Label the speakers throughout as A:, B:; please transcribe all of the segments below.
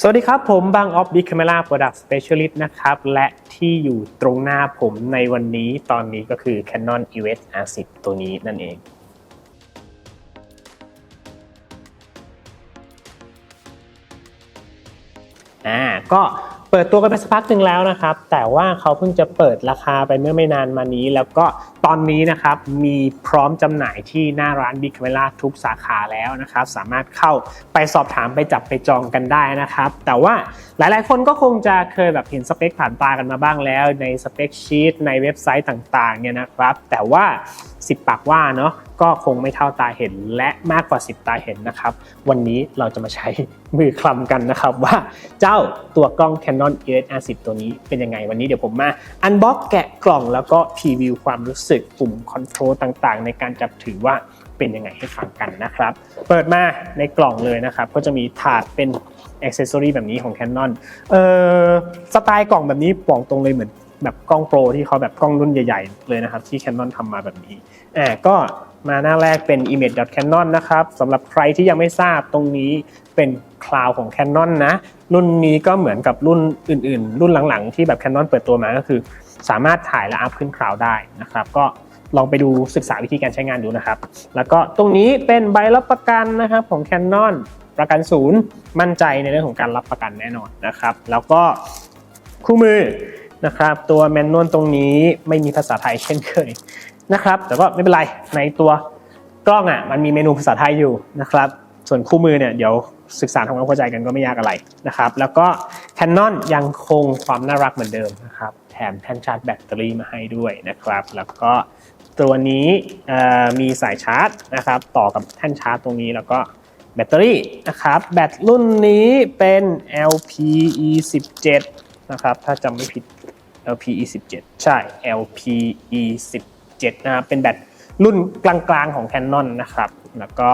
A: สวัสดีครับ ผมบางออฟบิ๊กแค e ราโปรดักต์สเปเชียลิสต์นะครับ และที่อยู่ตรงหน้าผมในวันนี้ตอนนี้ก็คือ Canon EOS R10 ตัวนี้นั่นเองอ่าก็ เปิดตัวกันไปสักพักหนึ่งแล้วนะครับ แต่ว่าเขาเพิ่งจะเปิดราคาไปเมื่อไม่นานมานี้ แล้วก็ตอนนี้นะครับมีพร้อมจำหน่ายที่หน้าร้าน Big Camera ทุกสาขาแล้วนะครับ สามารถเข้าไปสอบถามไปจับไปจองกันได้นะครับ แต่ว่าหลายๆ คนก็คงจะเคยแบบเห็นสเปคผ่านตากันมาบ้างแล้ว ในสเปคชีตในเว็บไซต์ต่างๆเนี่ยนะครับ แต่ว่า 10 ปากว่าเนาะก็คงไม่เท่าตาเห็นและมากกว่า 10 ตาเห็นนะครับ วันนี้เราจะมาใช้มือคลำกันนะครับว่าเจ้าตัวกล้อง Canon EOS R10 ตัวนี้เป็นยังไงวันนี้เดี๋ยวผมมาอันบ็อกแกะกล่องแล้วก็พรีวิวความรู้สึกปุ่มคอนโทรลต่างๆ ในการจับถือว่าเป็นยังไงให้ฟังกันนะครับ เปิดมาในกล่องเลยนะครับ ก็จะมีถาดเป็นอ c เซสซอรีแบบนี้ของ Canon เอ่อสไตล์กล่องแบบนี้บอกตรงเลยเหมือน แบบกล้องโปรที่เขาแบบกล้องรุ่นใหญ่ ๆ เลยนะครับ ที่ Canon ทำมาแบบนี้อ่าก็มาหน้าแรกเป็น image.canon นะครับสำหรับใครที่ยังไม่ทราบตรงนี้เป็นคลาวของ Canon นะ รุ่นนี้ก็เหมือนกับรุ่นอื่น ๆ รุ่นหลังๆ ที่แบบ Canon เปิดตัวมาก็คือ สามารถถ่ายและอัพขึ้นคลาวได้นะครับ ก็ลองไปดูศึกษาวิธีการใช้งานดูนะครับ แล้วก็ตรงนี้เป็นใบรับประกันนะครับของ Canon ประกันศูนย์มั่นใจในเรื่องของการรับประกันแน่นอนนะครับ แล้วก็คู่มือ นะครับ ตัวแมนนวลตรงนี้ไม่มีภาษาไทยเช่นเคยนะครับ แต่ก็ไม่เป็นไรในตัวกล้องอะมันมีเมนูภาษาไทยอยู่นะครับ ส่วนคู่มือเนี่ยเดี๋ยวศึกษาทำความเข้าใจกันก็ไม่ยากอะไรนะครับ แล้วก็ Canon ยังคงความน่ารักเหมือนเดิมนะครับแถมแท่นชาร์จแบตเตอรี่มาให้ด้วยนะครับ แล้วก็ตัวนี้มีสายชาร์จนะครับ ต่อกับแท่นชาร์จตรงนี้แล้วก็แบตเตอรี่นะครับ แบตรุ่นนี้เป็น LPE 17นะครับ ถ้าจำไม่ผิด LPE 17 ใช่ LPE 17นะครับเป็นแบตรุ่นกลางๆของ Canon นะครับ แล้วก็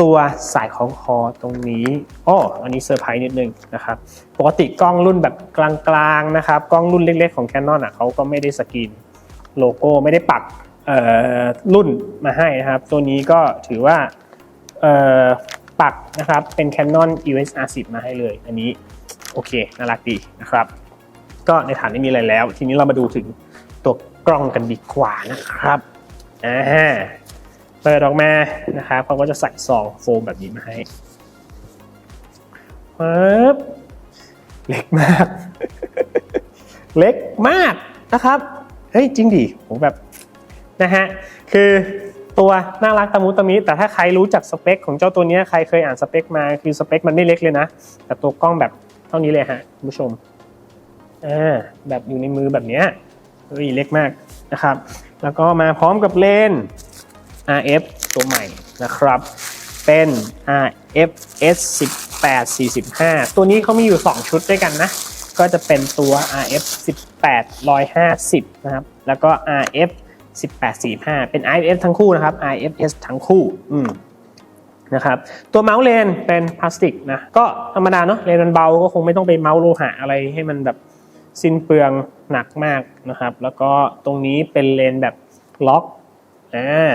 A: ตัวสายของคอตรงนี้อ้ออันนี้เซอร์ไพรส์นิดนึงนะครับ ปกติกล้องรุ่นแบบกลางๆนะครับ กล้องรุ่นเล็กๆของ Canon อะเขาก็ไม่ได้สกรีนโลโก้ไม่ได้ปักรุ่นมาให้นะครับ ตัวนี้ก็ถือว่าปักนะครับเป็น Canon EOS R10 มาให้เลย อันนี้โอเค น่ารักดีนะครับ ก็ในฐานไม่มีอะไรแล้ว ทีนี้เรามาดูถึงตัวกล้องกันดีกว่านะครับอ่าเปิดออกมานะครับเขาก็จะใส่ซองโฟมแบบนี้มาให้ปึ๊บเล็กมาก เล็กมากนะครับ เฮ้ยจริงดิผมแบบนะฮะคือตัวน่ารักตะมุตะมิแต่ถ้าใครรู้จักสเปคของเจ้าตัวนี้ใครเคยอ่านสเปคมาคือสเปคมันไม่เล็กเลยนะ แต่ตัวกล้องแบบเท่านี้เลยฮะคุณผู้ชม อ่าแบบอยู่ในมือแบบเนี้ยเฮ้ยเล็กมากนะครับ แล้วก็มาพร้อมกับเลนส์ RF ตัวใหม่นะครับ เป็น RF S 18 45 ตัวนี้เขามีอยู่ 2 ชุดด้วยกันนะ ก็จะเป็นตัว RF 18 150 นะครับ แล้วก็ RF 18 45 เป็น IF ทั้งคู่นะครับ IFS ทั้งคู่อืมนะครับตัวเมาส์เลนเป็นพลาสติกนะก็ธรรมดาเนาะเลนมันเบาก็คงไม่ต้องไปเมาส์โลหะอะไรให้มันแบบ สิ้นเปลืองหนักมากนะครับ แล้วก็ตรงนี้เป็นเลนแบบล็อกอ่า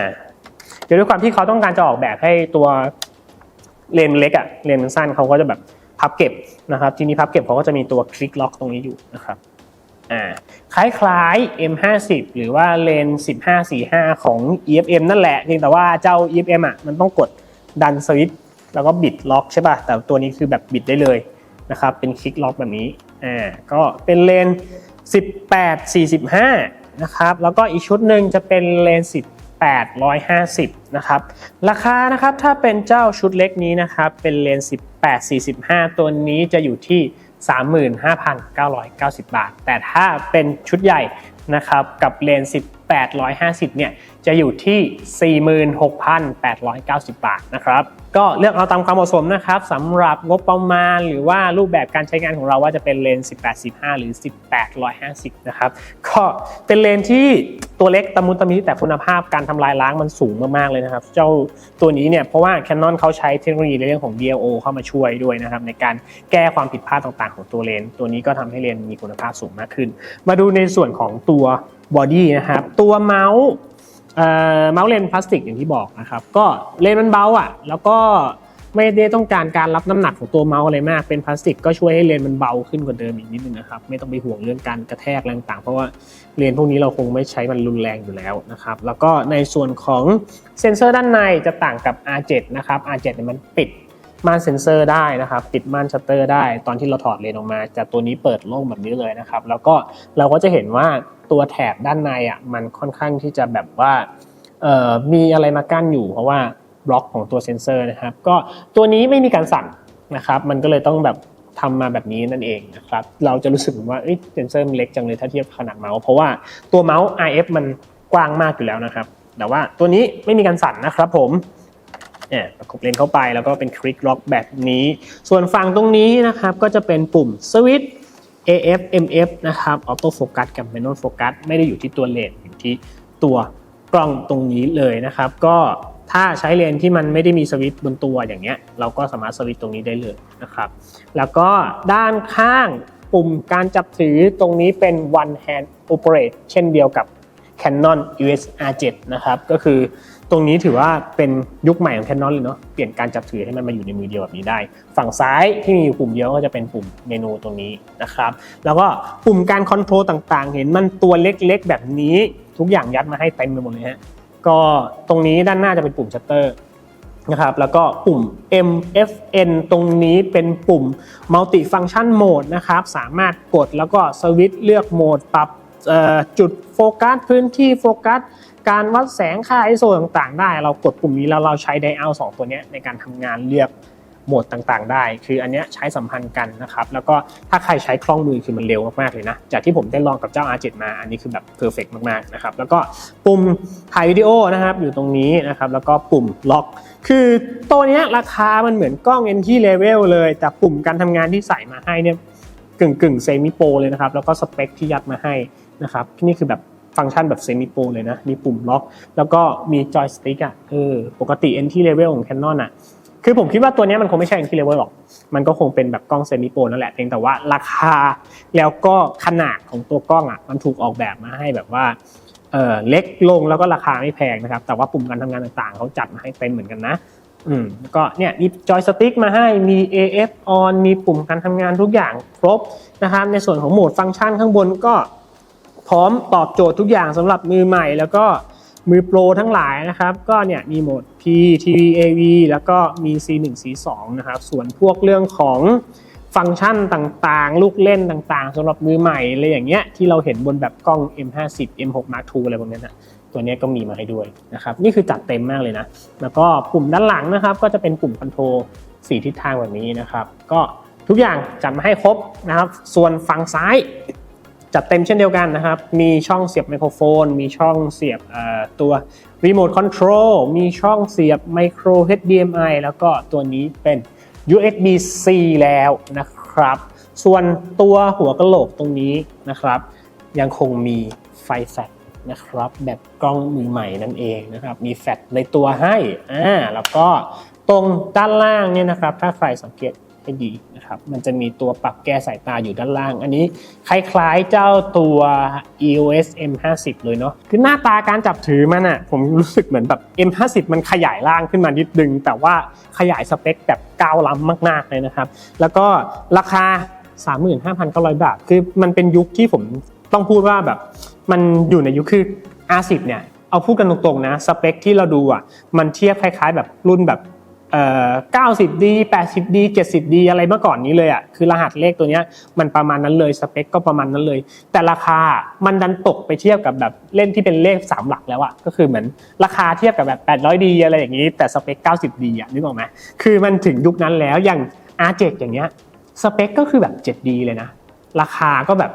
A: เดี๋ยวด้วยความที่เขาต้องการจะออกแบบให้ตัวเลนเล็กอะเลนมันสั้นเขาก็จะแบบพับเก็บนะครับ ทีนี้พับเก็บเขาก็จะมีตัวคลิกล็อกตรงนี้อยู่นะครับอ่าคล้ายๆ M50 หรือว่าเลน 1545 ของ EFM นั่นแหละเพียงแต่ว่าเจ้า EFM อะมันต้องกดดันสวิตช์แล้วก็บิดล็อกใช่ป่ะแต่ตัวนี้คือแบบบิดได้เลยนะครับเป็นคลิกล็อกแบบนี้ อ่าก็เป็นเลน 18 45 นะครับ แล้วก็อีกชุดหนึ่งจะเป็นเลน 18 150 นะครับ ราคานะครับถ้าเป็นเจ้าชุดเล็กนี้นะครับ เป็นเลน 18 45 ตัวนี้จะอยู่ที่ 35,990 บาท แต่ถ้าเป็นชุดใหญ่นะครับกับเลน 850เนี่ยจะอยู่ที่ 46,890 บาทนะครับก็เลือกเอาตามความเหมาะสมนะครับสำหรับงบประมาณ หรือว่ารูปแบบการใช้งานของเราว่าจะเป็นเลนส์18 15 หรือ 18 150 นะครับก็เป็นเลนส์ที่ตัวเล็กตะมุตะมิแต่คุณภาพการทำลายล้างมันสูงมากๆเลยนะครับ เจ้าตัวนี้เนี่ยเพราะว่า Canon เขาใช้เทคโนโลยีในเรื่องของ DLO เข้ามาช่วยด้วยนะครับในการแก้ความผิดพลาดต่างๆ ของตัวเลนส์ตัวนี้ก็ทำให้เลนส์มีคุณภาพสูงมากขึ้น มาดูในส่วนของตัว บอดี้นะครับ ตัวเมาส์เอ่อเมาส์เลนพลาสติกอย่างที่บอกนะครับ ก็เลนมันเบาอะ แล้วก็ไม่ได้ต้องการการรับน้ำหนักของตัวเมาส์อะไรมาก เป็นพลาสติกก็ช่วยให้เลนมันเบาขึ้นกว่าเดิมอีกนิดนึงนะครับ ไม่ต้องไปห่วงเรื่องการกระแทกแรงต่าง เพราะว่าเลนพวกนี้เราคงไม่ใช้มันรุนแรงอยู่แล้วนะครับ แล้วก็ในส่วนของเซ็นเซอร์ด้านในจะต่างกับ R7 นะครับ R7 เนี่ยมันปิด ม่านเซ็นเซอร์ได้นะครับ ปิดม่านชัตเตอร์ได้ ตอนที่เราถอดเลนออกมาจากตัวนี้เปิดโล่งแบบนี้เลยนะครับ แล้วก็เราก็จะเห็นว่าตัวแถบด้านในอะมันค่อนข้างที่จะแบบว่ามีอะไรมากั้นอยู่เพราะว่าบล็อกของตัวเซนเซอร์นะครับ ก็ตัวนี้ไม่มีการสั่นนะครับ มันก็เลยต้องแบบทำมาแบบนี้นั่นเองนะครับ เราจะรู้สึกว่าเอ้ยเซนเซอร์มันเล็กจังเลยถ้าเทียบขนาดเมาส์เพราะว่าตัวเมาส์ RF มันกว้างมากอยู่แล้วนะครับ แต่ว่าตัวนี้ไม่มีการสั่นนะครับผม เนี่ยประกบเลนเข้าไปแล้วก็เป็นคลิกล็อกแบบนี้ ส่วนฝั่งตรงนี้นะครับก็จะเป็นปุ่มสวิตช์ AF MF นะครับออโต้โฟกัสกับ manual focus ไม่ได้อยู่ที่ตัวเลนอยู่ที่ตัวกล้องตรงนี้เลยนะครับ ก็ถ้าใช้เลนที่มันไม่ได้มีสวิตช์บนตัวอย่างเงี้ย เราก็สามารถสวิตช์ตรงนี้ได้เลยนะครับ แล้วก็ด้านข้างปุ่มการจับถือตรงนี้เป็น one hand operate เช่นเดียวกับ Canon EOS R7 นะครับ ก็คือ ตรงนี้ถือว่าเป็นยุคใหม่ของ Canon เลยเนาะเปลี่ยนการจับถือให้มันมาอยู่ในมือเดียวแบบนี้ได้ ฝั่งซ้ายที่มีอยู่ปุ่มเดียวก็จะเป็นปุ่มเมนูตรงนี้นะครับ แล้วก็ปุ่มการคอนโทรลต่างๆ เห็นมันตัวเล็กๆ แบบนี้ทุกอย่างยัดมาให้เต็มไปหมดเลยฮะก็ตรงนี้ด้านหน้าจะเป็นปุ่มชัตเตอร์นะครับแล้วก็ปุ่ม MFN ตรงนี้เป็นปุ่ม Multi Function Mode นะครับ สามารถกดแล้วก็สวิตช์เลือกโหมดปรับ จุดโฟกัสพื้นที่โฟกัส การวัดแสงค่า ISO ต่างๆ ได้ เรากดปุ่มนี้แล้วเราใช้ไดอัลสองตัวนี้ในการทำงานเลือกโหมดต่างๆ ได้ คืออันเนี้ยใช้สัมพันธ์กันนะครับ แล้วก็ถ้าใครใช้คล่องมือคือมันเร็วมากๆเลยนะ จากที่ผมได้ลองกับเจ้า R7 มาอันนี้คือแบบเพอร์เฟกมากๆนะครับ แล้วก็ปุ่มถ่ายวิดีโอนะครับอยู่ตรงนี้นะครับ แล้วก็ปุ่มล็อก คือตัวเนี้ยราคามันเหมือนกล้อง entry level เลย แต่ปุ่มการทำงานที่ใส่มาให้เนี่ยกึ่งกึ่งเซมิโปรเลยนะครับ แล้วก็สเปคที่ยัดมาให้ นะครับนี่คือแบบฟังก์ชันแบบเซมิโปรเลยนะ มีปุ่มล็อก แล้วก็มีจอยสติ๊กอะเออปกติ entry level ของ Canon อะ คือผมคิดว่าตัวนี้มันคงไม่ใช่ entry level หรอก มันก็คงเป็นแบบกล้องเซมิโปรนั่นแหละ เพียงแต่ว่าราคาแล้วก็ขนาดของตัวกล้องอะ มันถูกออกแบบมาให้แบบว่าเออเล็กลงแล้วก็ราคาไม่แพงนะครับ แต่ว่าปุ่มการทำงานต่างๆ เขาจัดมาให้เต็มเหมือนกันนะอืมแล้วก็เนี่ยมีจอยสติ๊กมาให้มี AF on มีปุ่มการทำงานทุกอย่างครบนะครับ ในส่วนของโหมดฟังก์ชันข้างบนก็ พร้อมตอบโจทย์ทุกอย่างสำหรับมือใหม่ แล้วก็มือโปรทั้งหลายนะครับ ก็เนี่ยมีโหมด P TV AV แล้วก็มี C1 C2 นะครับ ส่วนพวกเรื่องของฟังก์ชันต่างๆ ลูกเล่นต่างๆสำหรับมือใหม่อะไรอย่างเงี้ยที่เราเห็นบนแบบกล้อง M50 M6 Mark II อะไรพวกนี้นะตัวนี้ก็มีมาให้ด้วยนะครับ นี่คือจัดเต็มมากเลยนะ แล้วก็ปุ่มด้านหลังนะครับ ก็จะเป็นปุ่มคอนโทรลสี่ทิศทางแบบนี้นะครับ ก็ทุกอย่างจัดมาให้ครบนะครับ ส่วนฝั่งซ้าย จัดเต็มเช่นเดียวกันนะครับ มีช่องเสียบไมโครโฟน มีช่องเสียบตัวรีโมทคอนโทรล มีช่องเสียบไมโคร HDMI แล้วก็ตัวนี้เป็น USB-C แล้วนะครับ ส่วนตัวหัวกะโหลกตรงนี้นะครับ ยังคงมีไฟแฟลชนะครับแบบกล้องมือใหม่นั่นเองนะครับ มีแฟลชในตัวให้อ่าแล้วก็ตรงด้านล่างเนี่ยนะครับ ถ้าใครสังเกต ให้ดีนะครับมันจะมีตัวปรับแก้สายตาอยู่ด้านล่าง อันนี้คล้ายๆเจ้าตัว EOS M50 เลยเนาะคือหน้าตาการจับถือมันอะผมรู้สึกเหมือนแบบ M50 มันขยายล่างขึ้นมานิดนึง แต่ว่าขยายสเปคแบบก้าวล้ำมากๆเลยนะครับ แล้วก็ราคา 35,900 บาท คือมันเป็นยุคที่ผมต้องพูดว่าแบบ มันอยู่ในยุคคือ R10 เนี่ยเอาพูดกันตรงๆนะสเปคที่เราดูอะมันเทียบคล้ายๆ แบบรุ่นแบบ เอ่อ 90D 80D 70D อะไรเมื่อก่อนนี้เลยอะคือรหัสเลขตัวเนี้ยมันประมาณนั้นเลยสเปคก็ประมาณนั้นเลย แต่ราคามันดันตกไปเทียบกับแบบเล่นที่เป็นเลข 3 หลักแล้วอะก็คือเหมือนราคาเทียบกับแบบ 800D อะไรอย่างนี้ แต่สเปค 90D อะนึกออกไหมคือมันถึงยุคนั้นแล้วอย่าง R7 อย่างเงี้ยสเปคก็คือแบบ 7D เลยนะราคาก็แบบ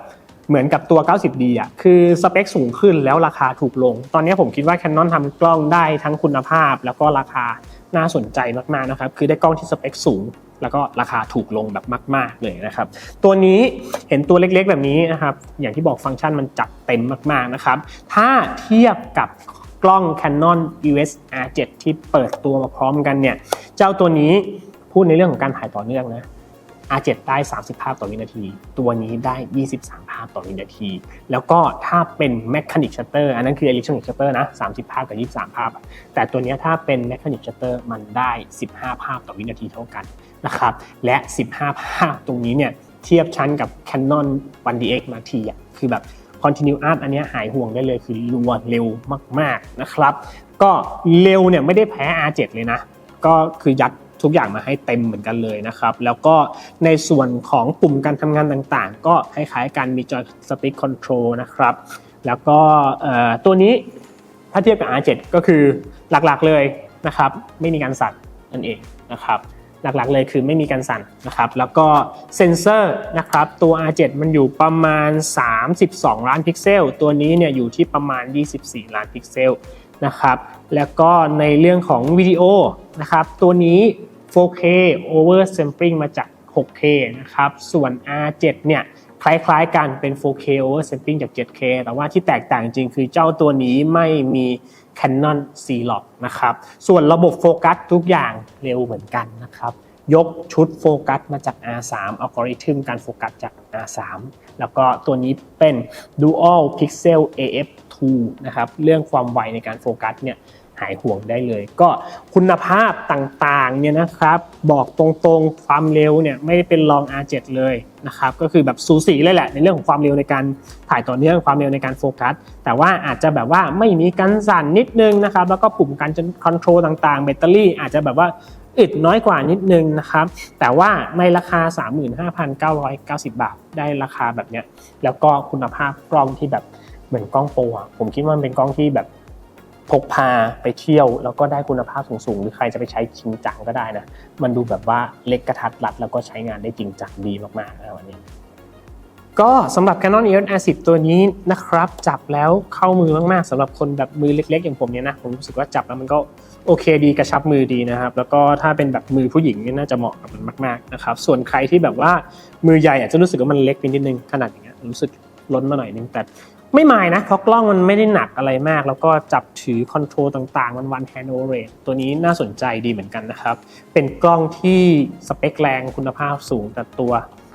A: เหมือนกับตัว 90D อะ คือสเปคสูงขึ้นแล้วราคาถูกลง ตอนนี้ผมคิดว่า Canon ทำกล้องได้ทั้งคุณภาพแล้วก็ราคา น่าสนใจมากๆนะครับ คือได้กล้องที่สเปคสูง แล้วก็ราคาถูกลงแบบมาก ๆเลยนะครับ ตัวนี้เห็นตัวเล็กๆแบบนี้นะครับ อย่างที่บอกฟังก์ชันมันจัดเต็มมากๆนะครับ ถ้าเทียบกับกล้อง Canon EOS R7 ที่เปิดตัวมาพร้อมกันเนี่ย เจ้าตัวนี้พูดในเรื่องของการถ่ายต่อเนื่องนะ R7 ได้ 30 ภาพต่อวินาที ตัวนี้ได้ 23 ภาพต่อวินาที แล้วก็ถ้าเป็น Mechanic Shutter อันนั้นคือ Electronic Shutter นะ 30 ภาพกับ 23 ภาพ แต่ตัวนี้ถ้าเป็น Mechanic Shutter มันได้ 15 ภาพต่อวินาทีเท่ากันนะครับและ 15 ภาพตรงนี้เนี่ยเทียบชั้นกับ Canon 1DX Mark III อะคือแบบ Continuous อันนี้หายห่วงได้เลยคือรัวเร็วมาก ๆนะครับ ก็เร็วเนี่ยไม่ได้แพ้ R7 เลยนะ ก็คือยัด ทุกอย่างมาให้เต็มเหมือนกันเลยนะครับแล้วก็ในส่วนของปุ่มการทำงานต่างๆ ก็คล้ายๆกันมี Joy Stick Control นะครับแล้วก็ตัวนี้ถ้าเทียบกับ R7 ก็คือหลักๆเลยนะครับไม่มีการสั่นนั่นเองนะครับหลักๆเลยคือไม่มีการสั่นนะครับ แล้วก็เซ็นเซอร์นะครับตัว R7 มันอยู่ประมาณ 32 ล้านพิกเซล ตัวนี้เนี่ยอยู่ที่ประมาณ 24 ล้านพิกเซลนะครับ แล้วก็ในเรื่องของวิดีโอนะครับตัวนี้ 4K over sampling มาจาก 6K นะครับ ส่วน R7 เนี่ยคล้ายๆกันเป็น 4K over sampling จาก 7K แต่ว่าที่แตกต่างจริงคือเจ้าตัวนี้ไม่มี Canon C-Log นะครับ ส่วนระบบโฟกัสทุกอย่างเร็วเหมือนกันนะครับ ยกชุดโฟกัสมาจาก R3 อัลกอริทึมการโฟกัสจาก R3 แล้วก็ตัวนี้เป็น Dual Pixel AF2 นะครับ เรื่องความไวในการโฟกัสเนี่ย หายห่วงได้เลย ก็คุณภาพต่างๆเนี่ยนะครับ บอกตรงๆความเร็วเนี่ยไม่ได้เป็นรอง R7 เลยนะครับ ก็คือแบบสูสีเลยแหละ ในเรื่องของความเร็วในการถ่ายต่อเนื่องความเร็วในการโฟกัส แต่ว่าอาจจะแบบว่าไม่มีการสั่นนิดนึงนะครับ แล้วก็ปุ่มการคอนโทรลต่างๆ แบตเตอรี่อาจจะแบบว่าอึดน้อยกว่านิดนึงนะครับ แต่ว่าในราคา 35,990 บาทได้ราคาแบบเนี้ยแล้วก็คุณภาพกล้องที่แบบเหมือนกล้องโปรผมคิดว่ามันเป็นกล้องที่แบบ พกพาไปเที่ยวแล้วก็ได้คุณภาพสูงๆ หรือใครจะไปใช้จริงจังก็ได้นะ มันดูแบบว่าเล็กกระทัดรัด แล้วก็ใช้งานได้จริงจังดีมากๆนะวันนี้ ก็สำหรับ Canon EOS R10 ตัวนี้นะครับ จับแล้วเข้ามือมากๆสำหรับคนแบบมือเล็ก ๆ อย่างผมเนี่ยนะผมรู้สึกว่าจับแล้วมันก็โอเคดีกระชับมือดีนะครับ แล้วก็ถ้าเป็นแบบมือผู้หญิงเนี่ยน่าจะเหมาะกับมันมากๆนะครับส่วนใครที่แบบว่ามือใหญ่อาจจะรู้สึกว่ามันเล็กไปนิดนึงขนาดอย่างเงี้ยรู้สึกล้นมาหน่อยนึงแต่ ไม่มายนะเพราะกล้องมันไม่ได้หนักอะไรมาก แล้วก็จับถือคอนโทรลต่างๆ มันวันแฮนด์โอเรตัวนี้น่าสนใจดีเหมือนกันนะครับ เป็นกล้องที่สเปคแรงคุณภาพสูงแต่ตัว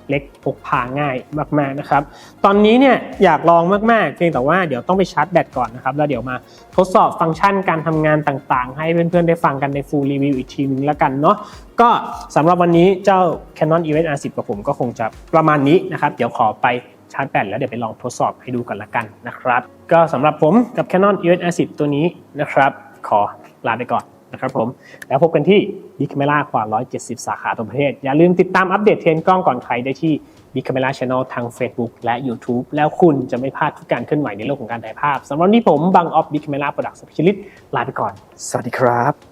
A: เล็กพกพาง่ายมากๆนะครับ ตอนนี้เนี่ยอยากลองมากๆเพียงแต่ว่าเดี๋ยวต้องไปชาร์จแบตก่อนนะครับ แล้วเดี๋ยวมาทดสอบฟังก์ชันการทำงานต่างๆ ให้เพื่อนๆได้ฟังกันใน full review อีกทีนึงแล้วกันเนาะก็สำหรับวันนี้เจ้า Canon EOS R10 กับผมก็คงจะประมาณนี้นะครับ เดี๋ยวขอไป ชาร์จแบตแล้วเดี๋ยวไปลองทดสอบให้ดูกันละกันนะครับ ก็สำหรับผมกับ Canon EOS R10 ตัวนี้นะครับ ขอลาไปก่อนนะครับผม แล้วพบกันที่ Big Camera กว่า 170 สาขาทั่วประเทศ อย่าลืมติดตามอัปเดตเทรนกล้องก่อนใครได้ที่ Big Camera Channel ทาง Facebook และ YouTube แล้วคุณจะไม่พลาดทุกการเคลื่อนไหวในโลกของการถ่ายภาพสำหรับนี้ผมบังออฟ Big Camera Product Specialist ลาไปก่อน สวัสดีครับ